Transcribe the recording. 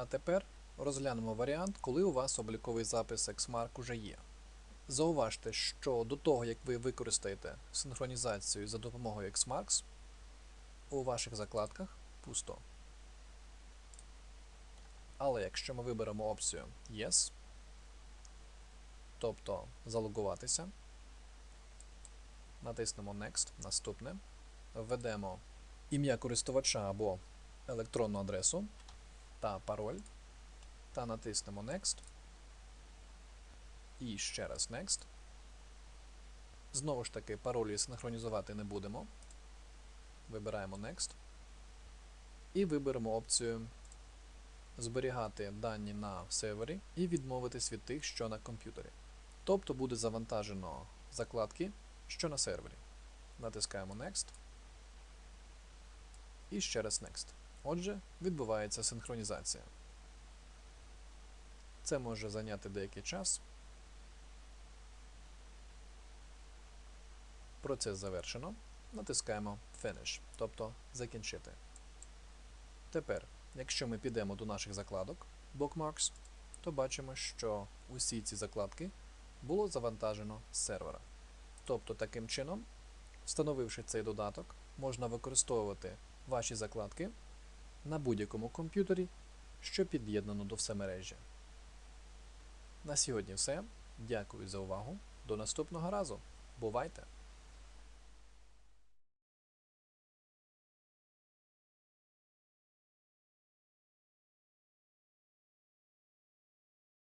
А тепер розглянемо варіант, коли у вас обліковий запис Xmark уже є. Зауважте, що до того, як ви використаєте синхронізацію за допомогою Xmarks, у ваших закладках пусто. Але якщо ми виберемо опцію Yes, тобто залогуватися, натиснемо Next, наступне, введемо ім'я користувача або електронну адресу та пароль, та натиснемо Next. І ще раз Next. Знову ж таки, паролі синхронізувати не будемо. Вибираємо Next. І виберемо опцію Зберігати дані на сервері і відмовитись від тих, що на комп'ютері. Тобто буде завантажено закладки, що на сервері. Натискаємо Next. І ще раз Next. Отже, відбувається синхронізація. Це може зайняти деякий час. Процес завершено. Натискаємо Finish, тобто закінчити. Тепер, якщо ми підемо до наших закладок Bookmarks, то бачимо, що усі ці закладки було завантажено з сервера. Тобто, таким чином, встановивши цей додаток, можна використовувати ваші закладки на будь-якому комп'ютері, що під'єднано до всемережжя. На сьогодні все. Дякую за увагу. До наступного разу. Бувайте!